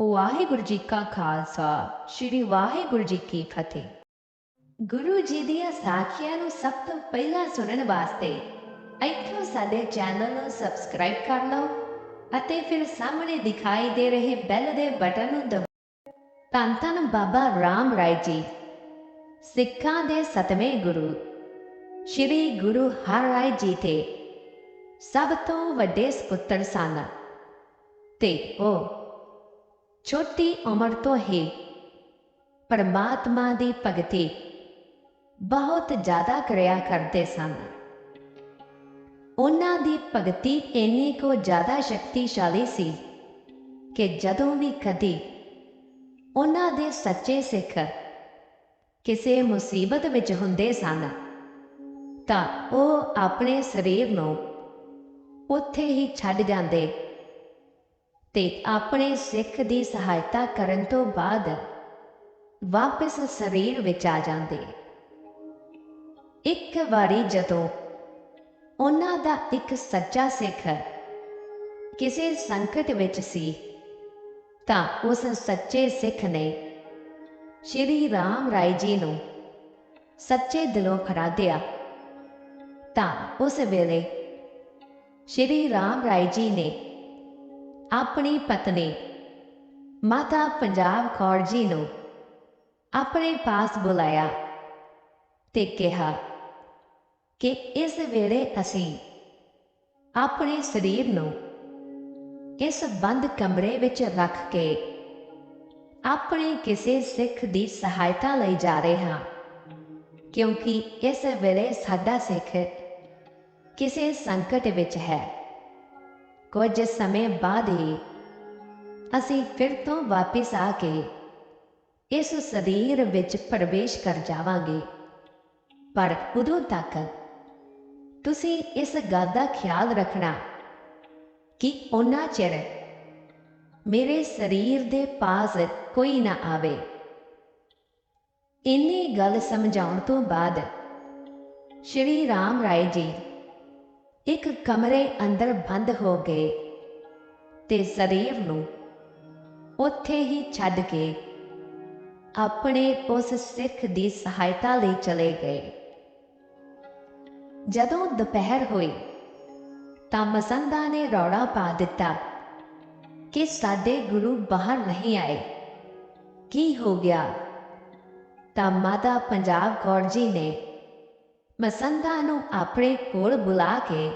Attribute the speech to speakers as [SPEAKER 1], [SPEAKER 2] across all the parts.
[SPEAKER 1] ਵਾਹਿਗੁਰੂ ਜੀ ਕਾ ਖਾਲਸਾ, ਸ੍ਰੀ ਵਾਹਿਗੁਰੂ ਜੀ ਕੀ ਫਤਿਹ। ਗੁਰੂ ਜੀ ਦੀਆਂ ਸਾਖੀਆਂ ਨੂੰ ਸਭ ਤੋਂ ਪਹਿਲਾਂ ਸੁਣਨ ਵਾਸਤੇ ਇੱਥੋਂ ਸਾਡੇ ਚੈਨਲ ਨੂੰ ਸਬਸਕ੍ਰਾਈਬ ਕਰ ਲਓ ਅਤੇ ਫਿਰ ਸਾਹਮਣੇ ਦਿਖਾਈ ਦੇ ਰਹੇ ਬੈਲ ਦੇ ਬਟਨ ਨੂੰ ਦਬਾਓ। ਧੰਨ ਧੰਨ ਬਾਬਾ ਰਾਮ ਰਾਏ ਜੀ, ਸਿੱਖਾਂ ਦੇ ਸਤਵੇਂ ਗੁਰੂ, ਸ੍ਰੀ ਗੁਰੂ ਹਰ ਰਾਏ ਜੀ ਤੇ ਸਭ ਤੋਂ ਵੱਡੇ ਸੁਪੁੱਤਰ ਸਨ। ਤੇ ਉਹ ਛੋਟੀ ਉਮਰ ਤੋਂ ਹੀ ਪਰਮਾਤਮਾ ਦੀ ਭਗਤੀ ਬਹੁਤ ਜ਼ਿਆਦਾ ਕਰਿਆ ਕਰਦੇ ਸਨ ਉਹਨਾਂ ਦੀ ਭਗਤੀ ਇੰਨੀ ਕੋ ਜ਼ਿਆਦਾ ਸ਼ਕਤੀਸ਼ਾਲੀ ਸੀ ਕਿ ਜਦੋਂ ਵੀ ਕਦੀ ਉਹਨਾਂ ਦੇ ਸੱਚੇ ਸਿੱਖ ਕਿਸੇ ਮੁਸੀਬਤ ਵਿੱਚ ਹੁੰਦੇ ਸਨ ਤਾਂ ਉਹ ਆਪਣੇ ਸਰੀਰ ਨੂੰ ਉੱਥੇ ਹੀ ਛੱਡ ਜਾਂਦੇ ਤੇ ਆਪਣੇ ਸਿੱਖ ਦੀ ਸਹਾਇਤਾ ਕਰਨ ਤੋਂ ਬਾਅਦ ਵਾਪਸ ਸਰੀਰ ਵਿੱਚ ਆ ਜਾਂਦੇ। ਇੱਕ ਵਾਰੀ ਜਦੋਂ ਉਹਨਾਂ ਦਾ ਇੱਕ ਸੱਚਾ ਸਿੱਖ ਕਿਸੇ ਸੰਕਟ ਵਿੱਚ ਸੀ, ਤਾਂ ਉਸ ਸੱਚੇ ਸਿੱਖ ਨੇ ਸ਼੍ਰੀ ਰਾਮ ਰਾਏ ਜੀ ਨੂੰ ਸੱਚੇ ਦਿਲੋਂ ਖਰਾਦਿਆ ਤਾਂ ਉਸ ਵੇਲੇ ਸ਼੍ਰੀ ਰਾਮ ਰਾਏ ਜੀ ਨੇ ਆਪਣੀ ਪਤਨੀ, ਮਾਤਾ ਪੰਜਾਬ ਕੌਰ ਜੀ ਨੂੰ ਆਪਣੇ ਪਾਸ ਬੁਲਾਇਆ ਤੇ ਕਿਹਾ ਕਿ ਇਸ ਵੇਲੇ ਅਸੀਂ ਆਪਣੇ ਸਰੀਰ ਨੂੰ ਇਸ ਬੰਦ ਕਮਰੇ ਵਿੱਚ ਰੱਖ ਕੇ ਆਪਣੇ ਕਿਸੇ ਸਿੱਖ ਦੀ ਸਹਾਇਤਾ ਲਈ ਜਾ ਰਹੇ ਹਾਂ, ਕਿਉਂਕਿ ਇਸ ਵੇਲੇ ਸਾਡਾ ਸਿੱਖ ਕਿਸੇ ਸੰਕਟ ਵਿੱਚ ਹੈ। ਕੁਝ ਸਮੇਂ ਬਾਅਦ ਹੀ ਅਸੀਂ ਫਿਰ ਤੋਂ ਵਾਪਸ ਆ ਕੇ ਇਸ ਸਰੀਰ ਵਿੱਚ ਪ੍ਰਵੇਸ਼ ਕਰ ਜਾਵਾਂਗੇ। ਪਰ ਉਦੋਂ ਤੱਕ ਤੁਸੀਂ ਇਸ ਗੱਲ ਦਾ ਖਿਆਲ ਰੱਖਣਾ ਕਿ ਉਹਨਾਂ ਚਿਰ ਮੇਰੇ ਸਰੀਰ ਦੇ ਪਾਸ ਕੋਈ ਨਾ ਆਵੇ। ਇੰਨੀ ਗੱਲ ਸਮਝਾਉਣ ਤੋਂ ਬਾਅਦ ਸ਼੍ਰੀ ਰਾਮ ਰਾਏ ਜੀ ਇੱਕ ਕਮਰੇ ਅੰਦਰ ਬੰਦ ਹੋ ਗਏ ਤੇ ਸਰੀਰ ਨੂੰ ਉੱਥੇ ਹੀ ਛੱਡ ਕੇ ਆਪਣੇ ਉਸ ਸਿੱਖ ਦੀ ਸਹਾਇਤਾ ਲਈ ਚਲੇ ਗਏ। ਜਦੋਂ ਦੁਪਹਿਰ ਹੋਈ ਤਾਂ ਮਸੰਦਾ ਨੇ ਰੌੜਾ ਪਾ ਦਿੱਤਾ ਕਿ ਸਾਡੇ ਗੁਰੂ ਬਾਹਰ ਨਹੀਂ ਆਏ। ਕੀ ਹੋ ਗਿਆ? ਤਾਂ ਮਾਤਾ ਪੰਜਾਬ ਕੌਰ ਜੀ ਨੇ ਮਸੰਦਾ ਨੂੰ ਆਪਣੇ ਕੋਲ ਬੁਲਾ ਕੇ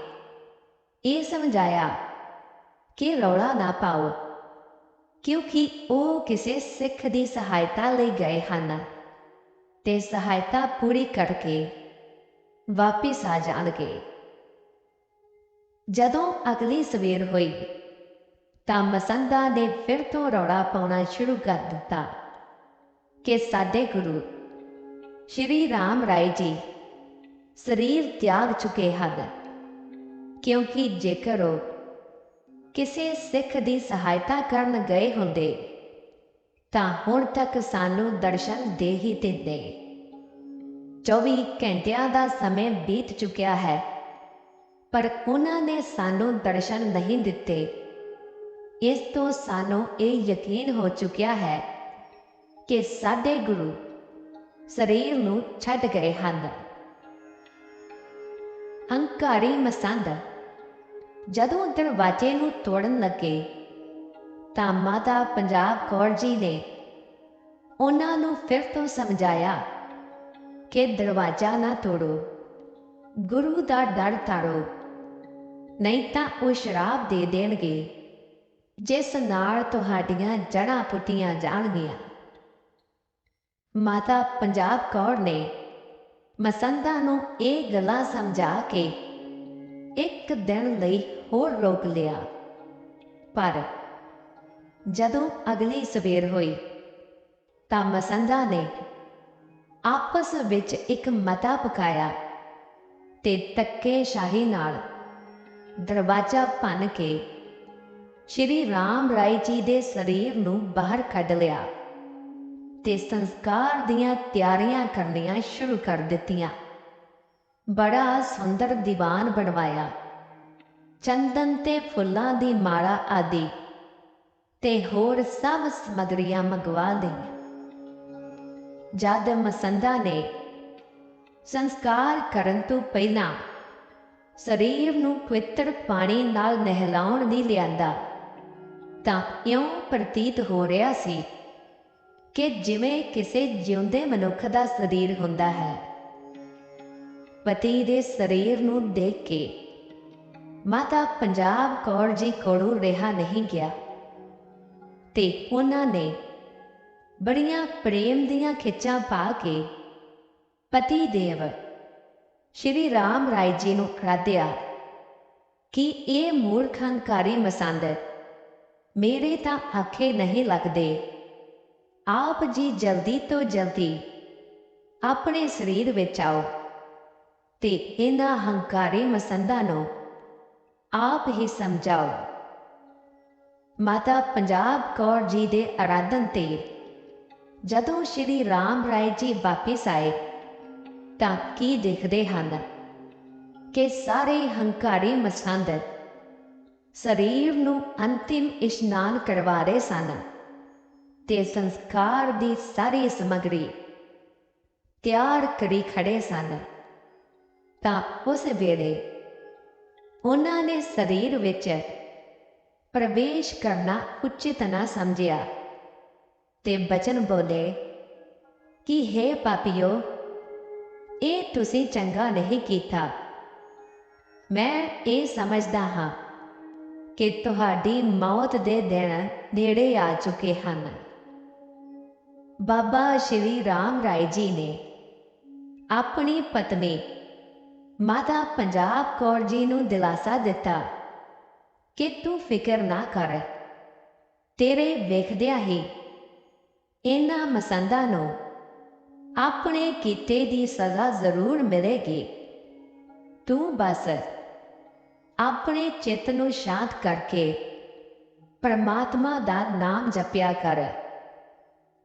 [SPEAKER 1] ਇਹ ਸਮਝਾਇਆ ਕਿ ਰੌਲਾ ਨਾ ਪਾਓ, ਕਿਉਂਕਿ ਉਹ ਕਿਸੇ ਸਿੱਖ ਦੀ ਸਹਾਇਤਾ ਲਈ ਗਏ ਹਨ ਤੇ ਸਹਾਇਤਾ ਪੂਰੀ ਕਰਕੇ ਵਾਪਿਸ ਆ ਜਾਣਗੇ। ਜਦੋਂ ਅਗਲੀ ਸਵੇਰ ਹੋਈ, ਤਾਂ ਮਸੰਦਾ ਨੇ ਫਿਰ ਤੋਂ ਰੌਲਾ ਪਾਉਣਾ ਸ਼ੁਰੂ ਕਰ ਦਿੱਤਾ ਕਿ ਸਾਡੇ ਗੁਰੂ ਸ਼੍ਰੀ ਰਾਮ ਰਾਏ ਜੀ ਸਰੀਰ ਤਿਆਗ ਚੁੱਕੇ ਹਨ। ਕਿਉਂਕਿ ਜੇਕਰ ਉਹ ਕਿਸੇ ਸਿੱਖ ਦੀ ਸਹਾਇਤਾ ਕਰਨ ਗਏ ਹੁੰਦੇ, ਤਾਂ ਹੁਣ ਤੱਕ ਸਾਨੂੰ ਦਰਸ਼ਨ ਦੇ ਹੀ ਦਿੰਦੇ। 24 ਘੰਟਿਆਂ ਦਾ ਸਮੇਂ ਬੀਤ ਚੁੱਕਿਆ ਹੈ, ਪਰ ਉਹਨਾਂ ਨੇ ਸਾਨੂੰ ਦਰਸ਼ਨ ਨਹੀਂ ਦਿੱਤੇ। ਇਸ ਤੋਂ ਸਾਨੂੰ ਇਹ ਯਕੀਨ ਹੋ ਚੁੱਕਿਆ ਹੈ ਕਿ ਸਾਡੇ ਗੁਰੂ ਸਰੀਰ ਨੂੰ ਛੱਡ ਗਏ ਹਨ। ਹੰਕਾਰੀ ਮਸੰਦ। ਜਦੋਂ ਦਰਵਾਜ਼ੇ ਨੂੰ ਤੋੜਨ ਲੱਗੇ, ਤਾਂ ਮਾਤਾ ਪੰਜਾਬ ਕੌਰ ਜੀ ਨੇ ਉਹਨਾਂ ਨੂੰ ਫਿਰ ਤੋਂ ਸਮਝਾਇਆ ਕਿ ਦਰਵਾਜ਼ਾ ਨਾ ਤੋੜੋ, ਗੁਰੂ ਦਾ ਡਰ ਤਾੜੋ ਨਹੀਂ ਤਾਂ ਉਹ ਸ਼ਰਾਬ ਦੇ ਦੇਣਗੇ, ਜਿਸ ਨਾਲ ਤੁਹਾਡੀਆਂ ਜੜਾਂ ਪੁੱਟੀਆਂ ਜਾਣਗੀਆਂ। ਮਾਤਾ ਪੰਜਾਬ ਕੌਰ ਨੇ ਮਸੰਦਾ ਨੂੰ ਇਹ ਗੱਲਾਂ ਸਮਝਾ ਕੇ ਇੱਕ ਦਿਨ ਲਈ ਹੋਰ ਰੋਕ ਲਿਆ। ਪਰ ਜਦੋਂ ਅਗਲੀ ਸਵੇਰ ਹੋਈ, ਤਾਂ ਮਸੰਦਾ ਨੇ ਆਪਸ ਵਿੱਚ ਇੱਕ ਮਤਾ ਪਕਾਇਆ ਤੇ ਤੱਕੇ ਸ਼ਾਹੀ ਨਾਲ ਦਰਵਾਜ਼ਾ ਭੰਨ ਕੇ ਸ਼੍ਰੀ ਰਾਮ ਰਾਏ ਜੀ ਦੇ ਸਰੀਰ ਨੂੰ ਬਾਹਰ ਕੱਢ ਲਿਆ। ਤੇ ਸੰਸਕਾਰ ਦੀਆਂ ਤਿਆਰੀਆਂ ਕਰਨੀਆਂ ਸ਼ੁਰੂ ਕਰ ਦਿੱਤੀਆਂ। ਬੜਾ ਸੁੰਦਰ ਦੀਵਾਨ ਬਣਵਾਇਆ। ਚੰਦਨ ਤੇ ਫੁੱਲਾਂ ਦੀ ਮਾਲਾ ਆਦਿ ਤੇ ਹੋਰ ਸਭ ਸਮਗਰੀਆਂ ਮੰਗਵਾ ਲਈਆਂ। ਜਦ ਮਸੰਦਾ ਨੇ ਸੰਸਕਾਰ ਕਰਨ ਤੋਂ ਪਹਿਲਾਂ ਸਰੀਰ ਨੂੰ ਪਵਿੱਤਰ ਪਾਣੀ ਨਾਲ ਨਹਿਲਾਉਣ ਲਈ ਲਿਆਂਦਾ, ਤਾਂ ਇਉਂ ਪ੍ਰਤੀਤ ਹੋ ਰਿਹਾ ਸੀ ਕਿ ਜਿਵੇਂ ਕਿਸੇ ਜਿਉਂਦੇ ਮਨੁੱਖ ਦਾ ਸਰੀਰ ਹੁੰਦਾ ਹੈ। ਪਤੀ ਦੇ ਸਰੀਰ ਨੂੰ ਦੇਖ ਕੇ ਮਾਤਾ ਪੰਜਾਬ ਕੌਰ ਜੀ ਕੋਲੋਂ ਰਿਹਾ ਨਹੀਂ ਗਿਆ ਤੇ ਉਹਨਾਂ ਨੇ ਬੜੀਆਂ ਪ੍ਰੇਮ ਦੀਆਂ ਖਿੱਚਾਂ ਪਾ ਕੇ ਪਤੀ ਦੇਵ ਸ਼੍ਰੀ ਰਾਮ ਰਾਏ ਜੀ ਨੂੰ ਖੜਾਦਿਆ ਕਿ ਇਹ ਮੂਰਖ ਹੰਕਾਰੀ ਮਸੰਦ, ਮੇਰੇ ਤਾਂ ਆਖੇ ਨਹੀਂ ਲੱਗਦੇ। ਆਪ ਜੀ ਜਲਦੀ ਤੋਂ ਜਲਦੀ ਆਪਣੇ ਸਰੀਰ ਵਿੱਚ ਆਓ ਤੇ ਇਹਨਾਂ ਹੰਕਾਰੀ ਮਸੰਦਾਂ ਨੂੰ ਆਪ ਹੀ ਸਮਝਾਓ। ਮਾਤਾ ਪੰਜਾਬ ਕੌਰ ਜੀ ਦੇ ਅਰਾਧਨ ਤੇ ਜਦੋਂ ਸ਼੍ਰੀ ਰਾਮ ਰਾਏ ਜੀ ਵਾਪਿਸ ਆਏ ਤਾਂ ਕੀ ਦੇਖਦੇ ਹਨ ਕਿ ਸਾਰੇ ਹੰਕਾਰੀ ਮਸੰਦ ਸਰੀਰ ਨੂੰ ਅੰਤਿਮ ਇਸ਼ਨਾਨ ਕਰਵਾ ਰਹੇ ਸਨ। ਤੇ ਸੰਸਕਾਰ ਦੀ ਸਾਰੀ ਸਮਗਰੀ ਤਿਆਰ ਕਰੀ ਖੜੇ ਸਨ। ਤਾਂ ਉਸ ਵੇਲੇ ਉਹਨਾਂ ਨੇ ਸਰੀਰ ਵਿੱਚ ਪ੍ਰਵੇਸ਼ ਕਰਨਾ ਉਚਿਤ ਨਾ ਸਮਝਿਆ ਤੇ ਬਚਨ ਬੋਲੇ, ਕਿ ਹੈ ਪਾਪੀਓ, ਇਹ ਤੁਸੀਂ ਚੰਗਾ ਨਹੀਂ ਕੀਤਾ। ਮੈਂ ਇਹ ਸਮਝਦਾ ਹਾਂ ਕਿ ਤੁਹਾਡੀ ਮੌਤ ਦੇ ਦਿਨ ਨੇੜੇ ਆ ਚੁੱਕੇ ਹਨ। ਬਾਬਾ ਸ਼੍ਰੀ ਰਾਮ ਰਾਏ ਜੀ ਨੇ ਆਪਣੀ ਪਤਨੀ ਮਾਤਾ ਪੰਜਾਬ ਕੌਰ ਜੀ ਨੂੰ ਦਿਲਾਸਾ ਦਿੱਤਾ ਕਿ ਤੂੰ ਫਿਕਰ ਨਾ ਕਰ, ਤੇਰੇ ਵੇਖਦਿਆਂ ਹੀ ਇਹਨਾਂ ਮਸੰਦਾਂ ਨੂੰ ਆਪਣੇ ਕੀਤੇ ਦੀ ਸਜ਼ਾ ਜ਼ਰੂਰ ਮਿਲੇਗੀ। ਤੂੰ ਬਸ ਆਪਣੇ ਚਿੱਤ ਨੂੰ ਸ਼ਾਂਤ ਕਰਕੇ ਪਰਮਾਤਮਾ ਦਾ ਨਾਮ ਜਪਿਆ ਕਰ।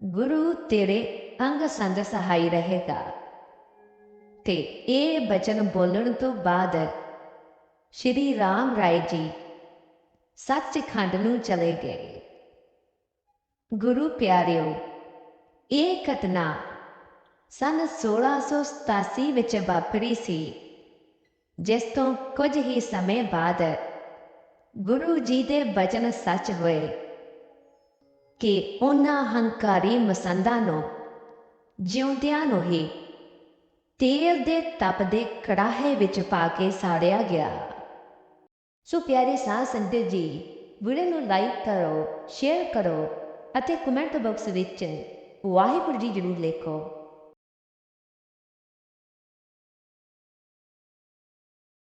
[SPEAKER 1] ਗੁਰੂ ਤੇਰੇ ਅੰਗ ਸੰਗ ਸਹਾਈ ਰਹੇਗਾ ਤੇ ਇਹ ਬਚਨ ਬੋਲਣ ਤੋਂ ਬਾਅਦ ਸ਼੍ਰੀ ਰਾਮ ਰਾਏ ਜੀ ਸੱਚਖੰਡ ਨੂੰ ਚਲੇ ਗਏ ਗੁਰੂ ਪਿਆਰਿਓ ਇਹ ਘਟਨਾ ਸਨ 1687 ਵਿੱਚ ਵਾਪਰੀ ਸੀ ਜਿਸ ਤੋਂ ਕੁਝ ਹੀ ਸਮੇਂ ਬਾਅਦ ਗੁਰੂ ਜੀ ਦੇ ਬਚਨ ਸੱਚ ਹੋਏ ਕਿ ਉਹਨਾਂ ਹੰਕਾਰੀ ਮਸੰਦਾਂ ਨੂੰ ਜਿਉਂਦਿਆਂ ਨੂੰ ਹੀ ਤੇਲ ਦੇ ਤਪਦੇ ਕੜਾਹੇ ਵਿੱਚ ਪਾ ਕੇ ਸਾੜਿਆ ਗਿਆ। ਸੋ ਪਿਆਰੇ ਸਾਧ ਸੰਗਤ ਜੀ, ਵੀਡੀਓ ਨੂੰ ਲਾਈਕ ਕਰੋ ਸ਼ੇਅਰ ਕਰੋ ਅਤੇ ਕਮੈਂਟ ਬਾਕਸ ਵਿੱਚ ਵਾਹਿਗੁਰੂ ਜੀ ਜ਼ਰੂਰ ਲਿਖੋ।